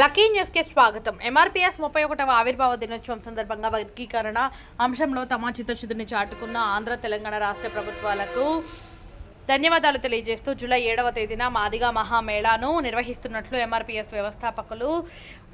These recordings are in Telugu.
లక్కీ న్యూస్కి స్వాగతం. ఎంఆర్పీఎస్ ముప్పై ఒకటవ ఆవిర్భావ దినోత్సవం సందర్భంగా వర్గీకరణ. అంశంలో తమ చిత్తశుద్ధిని చాటుకున్న ఆంధ్ర తెలంగాణ రాష్ట్ర ప్రభుత్వాలకు ధన్యవాదాలు తెలియజేస్తూ జూలై ఏడవ తేదీన మాదిగా మహామేళాను నిర్వహిస్తున్నట్లు ఎంఆర్పీఎస్ వ్యవస్థాపకులు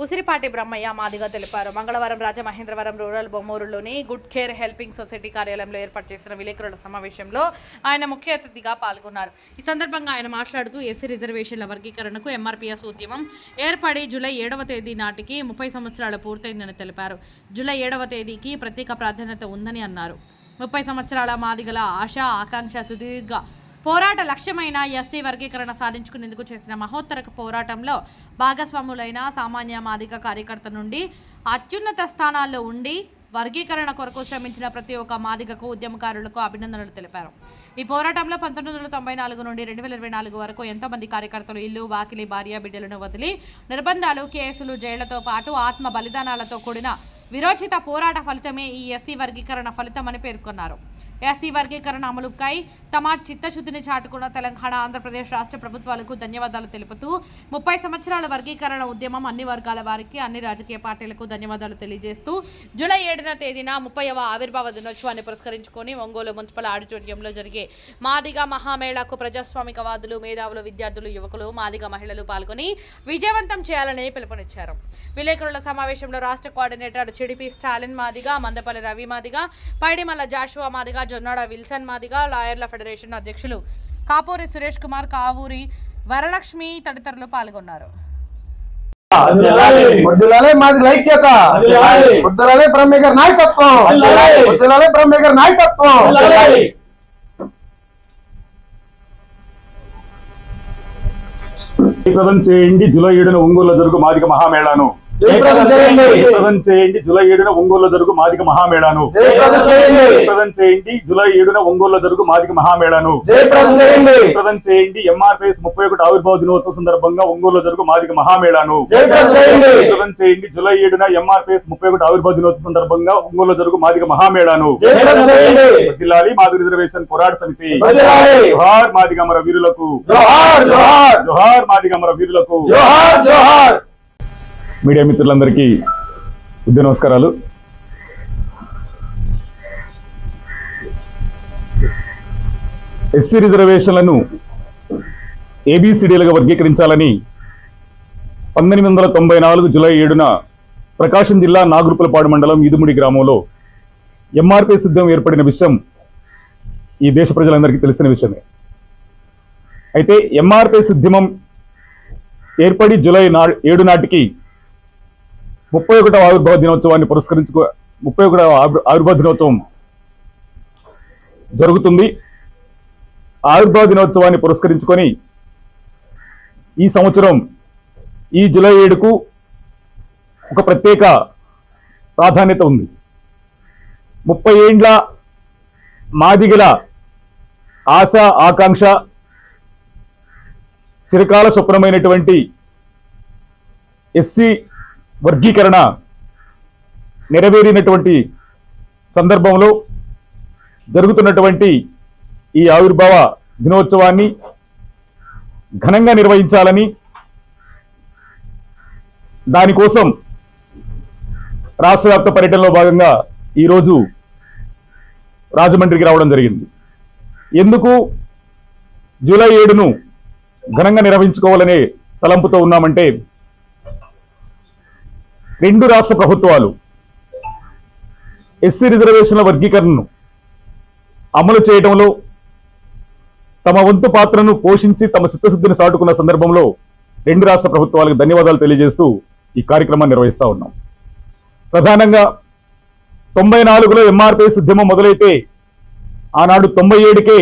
ఉసిరిపాటి బ్రహ్మయ్య మాదిగా తెలిపారు. మంగళవారం రాజమహేంద్రవరం రూరల్ బొమ్మూరులోని గుడ్ కేర్ హెల్పింగ్ సొసైటీ కార్యాలయంలో ఏర్పాటు చేసిన విలేకరుల సమావేశంలో ఆయన ముఖ్య అతిథిగా పాల్గొన్నారు. ఈ సందర్భంగా ఆయన మాట్లాడుతూ ఎస్సీ రిజర్వేషన్ల వర్గీకరణకు ఎంఆర్పీఎస్ ఉద్యమం ఏర్పడి జూలై ఏడవ తేదీ నాటికి ముప్పై సంవత్సరాలు పూర్తయిందని తెలిపారు. జూలై ఏడవ తేదీకి ప్రత్యేక ప్రాధాన్యత ఉందని అన్నారు. ముప్పై సంవత్సరాల మాదిగల ఆశ ఆకాంక్ష సుదీర్ఘ పోరాట లక్ష్యమైన ఎస్సీ వర్గీకరణ సాధించుకునేందుకు చేసిన మహోత్తర పోరాటంలో భాగస్వాములైన సామాన్య మాదిగ కార్యకర్త నుండి అత్యున్నత స్థానాల్లో ఉండి వర్గీకరణ కొరకు శ్రమించిన ప్రతి ఒక్క మాదిగకు ఉద్యమకారులకు అభినందనలు తెలిపారు. ఈ పోరాటంలో పంతొమ్మిది వందల తొంభై నాలుగు నుండి రెండు వేల ఇరవై నాలుగు వరకు ఎంతోమంది కార్యకర్తలు ఇల్లు వాకిలి భార్య బిడ్డలను వదిలి నిర్బంధాలు కేసులు జైళ్ళతో పాటు ఆత్మ బలిదానాలతో కూడిన విరోచిత పోరాట ఫలితమే ఈ ఎస్సీ వర్గీకరణ ఫలితమని పేర్కొన్నారు. ఎస్సీ వర్గీకరణ అమలుకై తమ చిత్తశుద్ధిని చాటుకున్న తెలంగాణ ఆంధ్రప్రదేశ్ రాష్ట్ర ప్రభుత్వాలకు ధన్యవాదాలు తెలుపుతూ ముప్పై సంవత్సరాల వర్గీకరణ ఉద్యమం అన్ని వర్గాల వారికి అన్ని రాజకీయ పార్టీలకు ధన్యవాదాలు తెలియజేస్తూ జూలై ఏడున తేదీన ముప్పైవ ఆవిర్భావ దినోత్సవాన్ని పురస్కరించుకొని ఒంగోలు మున్సిపల్ ఆడిటోరియంలో జరిగే మాదిగ మహామేళాకు ప్రజాస్వామికవాదులు మేధావులు విద్యార్థులు యువకులు మాదిగ మహిళలు పాల్గొని విజయవంతం చేయాలని పిలుపునిచ్చారు. విలేకరుల సమావేశంలో రాష్ట్ర coordinator Chidipi Stalin Madiga Mandapalli Ravi Madiga Paidimalla Joshua Madiga Jonnada Wilson Madiga లాయర్ల federation అధ్యక్షులు కాపూరి సురేష్ కుమార్ కావూరి వరలక్ష్మి తదితరులు పాల్గొన్నారు. వడ్డులాలే మాది ఐక్యత వడ్డులాలే బ్రహ్మేగర్ నాయకత్వం. వడ్డులాలే బ్రహ్మేగర్ నాయకత్వం. జయప్రదం చేయండి జూలై ఏడున ఒంగోలులో జరుగు మాదిక మహామేళాను జయప్రదం చేయండి. జూలై ఏడున ఒంగోలులో జరుగు మాదిక మహామేళాను. జయప్రదం చేయండి. జూలై ఏడున ఒంగోలులో జరుగు మాదిక మహామేళాను. జయప్రదం చేయండి. ఎంఆర్పిఎస్ ముప్పై ఒకటి ఆవిర్భావ దినోత్సవ సందర్భంగా ఒంగోలులో జరుగు మాదిక మహామేళాను. జయప్రదం చేయండి. జూలై ఏడున ఎంఆర్పిఎస్ ముప్పై ఒకటి ఆవిర్భావ దినోత్సవ సందర్భంగా ఒంగోలులో జరుగు మాదిక మహామేళాను. జిల్లాలి మాదిక రిజర్వేషన్ పోరాట సమితి. జోహార్ మాదిగ అమర వీరులకు. జోహార్ జోహార్. జోహార్ మాదిగ అమర వీరులకు. జోహార్ జోహార్. మీడియా మిత్రులందరికీ ఉద్య నమస్కారాలు. ఎస్సీ రిజర్వేషన్లను ఏబిసిడీలుగా వర్గీకరించాలని పంతొమ్మిది వందల తొంభై నాలుగు జూలై ఏడున ప్రకాశం జిల్లా నాగురుపులపాడు మండలం ఇదుముడి గ్రామంలో ఎంఆర్పీ సిద్ధం ఏర్పడిన విషయం ఈ దేశ ప్రజలందరికీ తెలిసిన విషయమే. అయితే ఎంఆర్పీ ఉద్యమం ఏర్పడి జూలై నా ఏడు నాటికి ముప్పై ఒకటవ ఆవిర్భావ దినోత్సవాన్ని పురస్కరించుకో ముప్పై ఒకటవ ఆవిర్భావ దినోత్సవం జరుగుతుంది. ఆవిర్భావ దినోత్సవాన్ని పురస్కరించుకొని ఈ సంవత్సరం ఈ జూలై ఏడుకు ఒక ప్రత్యేక ప్రాధాన్యత ఉంది. ముప్పై ఏండ్ల మాదిగల ఆశ ఆకాంక్ష చిరకాల స్వప్నమైనటువంటి ఎస్సీ వర్గీకరణ నెరవేరినటువంటి సందర్భంలో జరుగుతున్నటువంటి ఈ ఆవిర్భావ దినోత్సవాన్ని ఘనంగా నిర్వహించాలని దానికోసం రాష్ట్ర వ్యాప్త పర్యటనలో భాగంగా ఈరోజు రాజమండ్రికి రావడం జరిగింది. ఎందుకు జూలై ఏడును ఘనంగా నిర్వహించుకోవాలనే తలంపుతో ఉన్నామంటే రెండు రాష్ట్ర ప్రభుత్వాలు ఎస్సీ రిజర్వేషన్ల వర్గీకరణను అమలు చేయడంలో తమ వంతు పాత్రను పోషించి తమ చిత్తశుద్ధిని సాటుకున్న సందర్భంలో రెండు రాష్ట్ర ప్రభుత్వాలకు ధన్యవాదాలు తెలియజేస్తూ ఈ కార్యక్రమాన్ని నిర్వహిస్తా ఉన్నాం. ప్రధానంగా తొంభై నాలుగులో ఎంఆర్పిఎస్ ఉద్యమం మొదలైతే ఆనాడు తొంభై ఏడుకే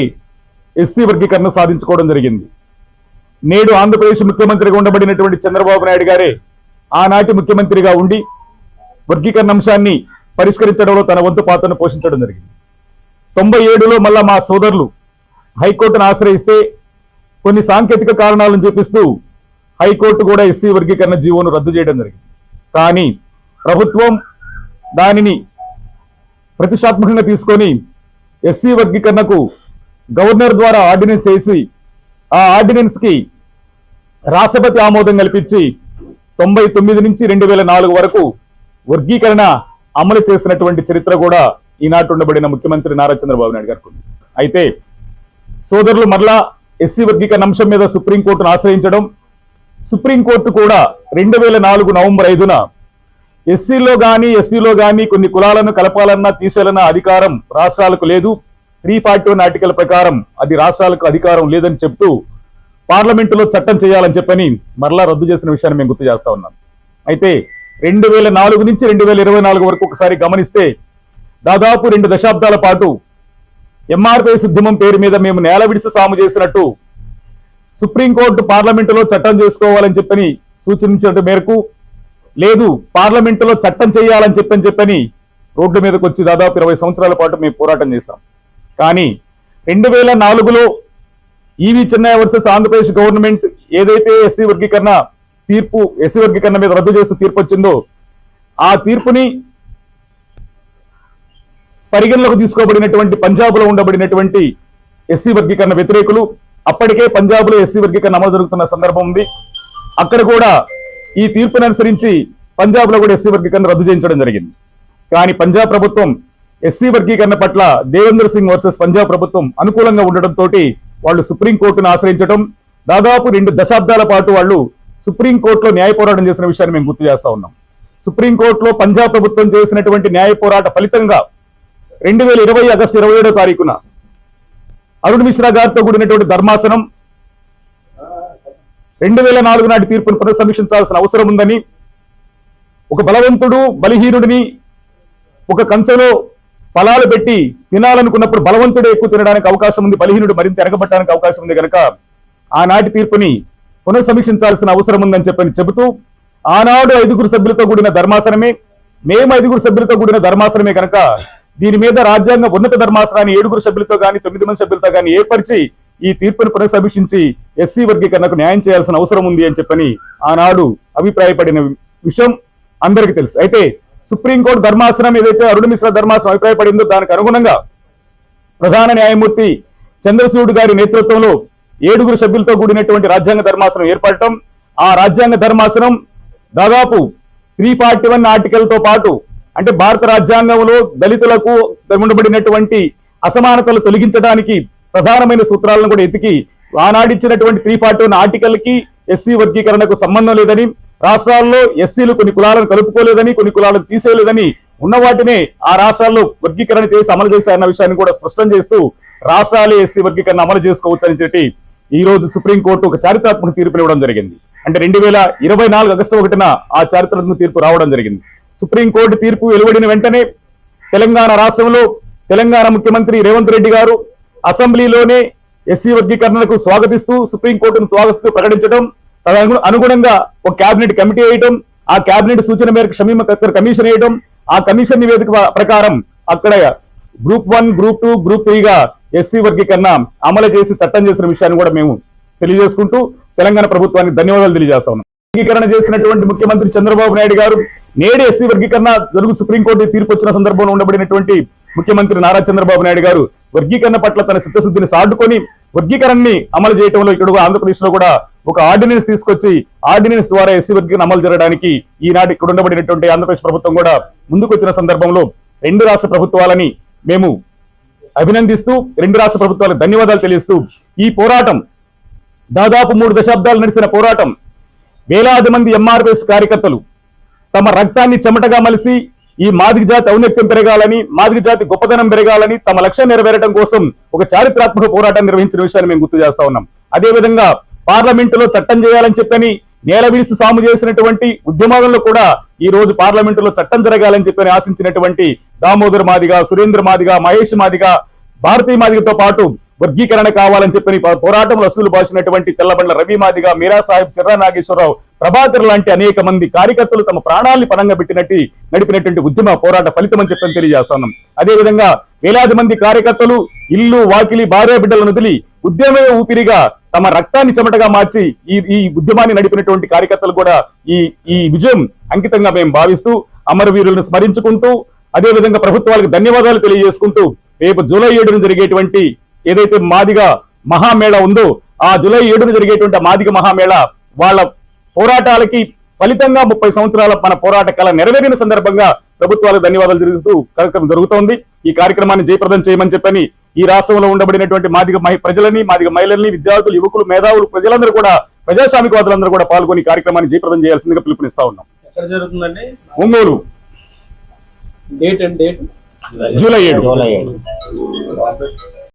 ఎస్సీ వర్గీకరణ సాధించుకోవడం జరిగింది. నేడు ఆంధ్రప్రదేశ్ ముఖ్యమంత్రిగా ఉండబడినటువంటి చంద్రబాబు నాయుడు గారే ఆనాటి ముఖ్యమంత్రిగా ఉండి వర్గీకరణ అంశాన్ని పరిష్కరించడంలో తన వంతు పాత్రను పోషించడం జరిగింది. తొంభై ఏడులో మళ్ళా మా సోదరులు హైకోర్టును ఆశ్రయిస్తే కొన్ని సాంకేతిక కారణాలను చూపిస్తూ హైకోర్టు కూడా ఎస్సీ వర్గీకరణ జీవోను రద్దు చేయడం జరిగింది. కానీ ప్రభుత్వం దానిని ప్రతిష్టాత్మకంగా తీసుకొని ఎస్సీ వర్గీకరణకు గవర్నర్ ద్వారా ఆర్డినెన్స్ వేసి ఆ ఆర్డినెన్స్కి రాష్ట్రపతి ఆమోదం కల్పించి తొంభై తొమ్మిది నుంచి రెండు వేల నాలుగు వరకు వర్గీకరణ అమలు చేసినటువంటి చరిత్ర కూడా ఈనాటి ఉండబడిన ముఖ్యమంత్రి నారా చంద్రబాబు నాయుడు గారికి అయితే సోదరులు మరలా ఎస్సీ వర్గీకరణ అంశం మీద సుప్రీంకోర్టును ఆశ్రయించడం సుప్రీంకోర్టు కూడా రెండు వేల నాలుగు నవంబర్ ఐదున ఎస్సీలో కానీ ఎస్టీలో కానీ కొన్ని కులాలను కలపాలన్నా తీసేయాలన్న అధికారం రాష్ట్రాలకు లేదు. త్రీ ఫార్టీ వన్ ఆర్టికల్ ప్రకారం అది రాష్ట్రాలకు అధికారం లేదని చెప్తూ పార్లమెంటులో చట్టం చేయాలని చెప్పని మరలా రద్దు చేసిన విషయాన్ని మేము గుర్తు చేస్తా ఉన్నాం. అయితే రెండు వేల నాలుగు నుంచి రెండు వేల ఇరవై నాలుగు వరకు ఒకసారి గమనిస్తే దాదాపు రెండు దశాబ్దాల పాటు ఎంఆర్పిఎస్ ఉద్యమం పేరు మీద మేము నేల విడిసి సాము చేసినట్టు సుప్రీంకోర్టు పార్లమెంటులో చట్టం చేసుకోవాలని చెప్పని సూచించిన మేరకు లేదు పార్లమెంటులో చట్టం చేయాలని చెప్పని చెప్పని రోడ్డు మీదకి వచ్చి దాదాపు ఇరవై సంవత్సరాల పాటు మేము పోరాటం చేశాం. కానీ రెండు వేల నాలుగులో E V Chinnaiah versus Andhra Pradesh government ఏదైతే ఎస్సీ వర్గీకరణ తీర్పు ఎస్సీ వర్గీకరణ మీద రద్దు చేస్తూ తీర్పు వచ్చిందో ఆ తీర్పుని పరిగణలోకి తీసుకోబడినటువంటి పంజాబ్లో ఉండబడినటువంటి ఎస్సీ వర్గీకరణ వ్యతిరేకులు అప్పటికే పంజాబ్లో ఎస్సీ వర్గీకరణ అమలు జరుగుతున్న సందర్భం ఉంది. అక్కడ కూడా ఈ తీర్పును అనుసరించి పంజాబ్లో కూడా ఎస్సీ వర్గీకరణ రద్దు చేయించడం జరిగింది. కానీ పంజాబ్ ప్రభుత్వం ఎస్సీ వర్గీకరణ పట్ల దేవేంద్ర సింగ్ వర్సెస్ పంజాబ్ ప్రభుత్వం అనుకూలంగా ఉండడంతో వాళ్ళు సుప్రీంకోర్టును ఆశ్రయించడం దాదాపు రెండు దశాబ్దాల పాటు వాళ్ళు సుప్రీంకోర్టులో న్యాయ పోరాటం చేసిన విషయాన్ని మేము గుర్తు చేస్తా ఉన్నాం. సుప్రీంకోర్టులో పంజాబ్ ప్రభుత్వం చేసినటువంటి న్యాయ పోరాట ఫలితంగా రెండు వేల ఇరవై ఆగస్టు ఇరవై ఏడో తారీఖున అరుణ్ మిశ్రా గారితో కూడినటువంటి ధర్మాసనం రెండు వేల నాలుగు నాటి తీర్పును పునఃసమీక్షించాల్సిన అవసరం ఉందని ఒక బలవంతుడు బలహీనుడిని ఒక కంచెలో ఫలాలు పెట్టి తినాలనుకున్నప్పుడు బలవంతుడే ఎక్కువ తినడానికి అవకాశం ఉంది. బలహీనుడు మరింత ఎరగబట్టడానికి అవకాశం ఉంది కనుక ఆనాటి తీర్పుని పునఃసమీక్షించాల్సిన అవసరం ఉందని చెప్పని చెబుతూ ఆనాడు ఐదుగురు సభ్యులతో కూడిన ధర్మాసనమే మేము ఐదుగురు సభ్యులతో కూడిన ధర్మాసనమే కనుక దీని మీద రాజ్యాంగ ఉన్నత ధర్మాసనాన్ని ఏడుగురు సభ్యులతో గాని తొమ్మిది మంది సభ్యులతో కానీ ఏర్పరిచి ఈ తీర్పును పునఃసమీక్షించి ఎస్సీ వర్గీకరణకు న్యాయం చేయాల్సిన అవసరం ఉంది అని చెప్పని ఆనాడు అభిప్రాయపడిన విషయం అందరికీ తెలుసు. అయితే సుప్రీంకోర్టు ధర్మాసనం ఏదైతే అరుణ మిశ్రా ధర్మాసనం అభిప్రాయపడిందో దానికి అనుగుణంగా ప్రధాన న్యాయమూర్తి చంద్రచూడ్ గారి నేతృత్వంలో ఏడుగురు సభ్యులతో కూడినటువంటి రాజ్యాంగ ధర్మాసనం ఏర్పడటం. ఆ రాజ్యాంగ ధర్మాసనం దాదాపు త్రీ ఫార్టీ వన్ ఆర్టికల్తో పాటు అంటే భారత రాజ్యాంగంలో దళితులకు ఉండబడినటువంటి అసమానతలు తొలగించడానికి ప్రధానమైన సూత్రాలను కూడా ఎతికి ఆనాడిచ్చినటువంటి త్రీ ఫార్టీ వన్ ఆర్టికల్కి ఎస్సీ వర్గీకరణకు సంబంధం లేదని రాష్ట్రాల్లో ఎస్సీలు కొన్ని కులాలను కలుపుకోలేదని కొన్ని కులాలను తీసేయలేదని ఉన్న వాటినే ఆ రాష్ట్రాల్లో వర్గీకరణ చేసి అమలు చేశారన్న విషయాన్ని కూడా స్పష్టం చేస్తూ రాష్ట్రాలే ఎస్సీ వర్గీకరణ అమలు చేసుకోవచ్చు అని చెప్పి ఈ రోజు సుప్రీంకోర్టు ఒక చారిత్రాత్మక తీర్పు ఇవ్వడం జరిగింది. అంటే రెండు వేల ఇరవై నాలుగు ఆగస్టు ఒకటిన ఆ చారిత్రాత్మక తీర్పు రావడం జరిగింది. సుప్రీంకోర్టు తీర్పు వెలువడిన వెంటనే తెలంగాణ రాష్ట్రంలో తెలంగాణ ముఖ్యమంత్రి రేవంత్ రెడ్డి గారు అసెంబ్లీలోనే ఎస్సీ వర్గీకరణకు స్వాగతిస్తూ సుప్రీంకోర్టును స్వాగతిస్తూ ప్రకటించడం తదను- అనుగుణంగా ఒక కేబినెట్ కమిటీ వేయటం ఆ కేబినెట్ సూచన మేరకు షమీమ కమిషన్ వేయటం ఆ కమిషన్ నివేదిక ప్రకారం అక్కడ group one group two group త్రీగా SC వర్గీకరణ అమలు చేసి చట్టం చేసిన విషయాన్ని కూడా మేము తెలియజేసుకుంటూ తెలంగాణ ప్రభుత్వానికి ధన్యవాదాలు తెలియజేస్తా ఉన్నాం. వర్గీకరణ చేసినటువంటి ముఖ్యమంత్రి చంద్రబాబు నాయుడు గారు నేడు ఎస్సీ వర్గీకరణ జరుగు సుప్రీంకోర్టు తీర్పు వచ్చిన సందర్భంలో ఉండబడినటువంటి ముఖ్యమంత్రి నారా చంద్రబాబు నాయుడు గారు వర్గీకరణ పట్ల తన చిత్తశుద్ధిని సాటుకొని వర్గీకరణని అమలు చేయడంలో ఇక్కడ ఆంధ్రప్రదేశ్లో కూడా ఒక ఆర్డినెన్స్ తీసుకొచ్చి ఆర్డినెన్స్ ద్వారా ఎస్సీ వర్గీకరణ అమలు జరగడానికి ఈనాటి ఇక్కడ ఉండబడినటువంటి ఆంధ్రప్రదేశ్ ప్రభుత్వం కూడా ముందుకొచ్చిన సందర్భంలో రెండు రాష్ట్ర ప్రభుత్వాలని మేము అభినందిస్తూ రెండు రాష్ట్ర ప్రభుత్వాలకు ధన్యవాదాలు తెలియస్తూ ఈ పోరాటం దాదాపు మూడు దశాబ్దాలు నడిచిన పోరాటం వేలాది మంది ఎంఆర్పిఎస్ కార్యకర్తలు తమ రక్తాన్ని చెమటగా మలిసి ఈ మాదిక జాతి ఔన్నత్యం పెరగాలని మాదిక జాతి గొప్పదనం పెరగాలని తమ లక్ష్యం నెరవేరడం కోసం ఒక చారిత్రాత్మక పోరాటం నిర్వహించిన విషయాన్ని మేము గుర్తు చేస్తా ఉన్నాం. అదే విధంగా పార్లమెంటులో చట్టం చేయాలని చెప్పని నేల విరిసి సాము చేసినటువంటి ఉద్యమాలలో కూడా ఈ రోజు పార్లమెంటులో చట్టం జరగాలని చెప్పని ఆశించినటువంటి దామోదర్ మాదిగ సురేంద్ర మాదిగ మహేష్ మాదిగ భారతీయ మాదిగతో పాటు వర్గీకరణ కావాలని చెప్పి పోరాటంలో అసూలు బాసినటువంటి తెల్లబండ్ల రవి మాదిగా మీరా సాహెబ్ సిర్రా నాగేశ్వరరావు ప్రభాకర్ లాంటి అనేక మంది కార్యకర్తలు తమ ప్రాణాల్ని పరంగా పెట్టినట్టు నడిపినటువంటి ఉద్యమ పోరాట ఫలితం అని చెప్పని తెలియజేస్తున్నాం అదే విధంగా వేలాది మంది కార్యకర్తలు ఇల్లు వాకిలి భార్య బిడ్డలను వదిలి ఉద్యమే ఊపిరిగా తమ రక్తాన్ని చెమటగా మార్చి ఈ ఈ ఉద్యమాన్ని నడిపినటువంటి కార్యకర్తలు కూడా ఈ ఈ విజయం అంకితంగా మేము భావిస్తూ అమరవీరులను స్మరించుకుంటూ అదే విధంగా ప్రభుత్వాలకు ధన్యవాదాలు తెలియజేసుకుంటూ రేపు జూలై ఏడున జరిగేటువంటి ఏదైతే మాదిగ మహామేళ ఉందో ఆ జూలై ఏడున జరిగేటువంటి మాదిగ మహామేళ వాళ్ళ పోరాటాలకి ఫలితంగా ముప్పై సంవత్సరాల మన పోరాట కళ నెరవేరిన సందర్భంగా ప్రభుత్వాలకు ధన్యవాదాలు తెలుస్తూ కార్యక్రమం జరుగుతోంది. ఈ కార్యక్రమాన్ని జయప్రదం చేయమని చెప్పని ఈ రాష్ట్రంలో ఉండబడినటువంటి మాదిగ మహి ప్రజలని మాదిగ మహిళల్ని విద్యార్థులు యువకులు మేధావులు ప్రజలందరూ కూడా ప్రజాస్వామికవాదులందరూ కూడా పాల్గొని ఈ కార్యక్రమాన్ని జయప్రదం చేయాల్సిందిగా పిలుపునిస్తా ఉన్నాం. Ongole. Date and date? July ఏడు. జూలై ఏడు.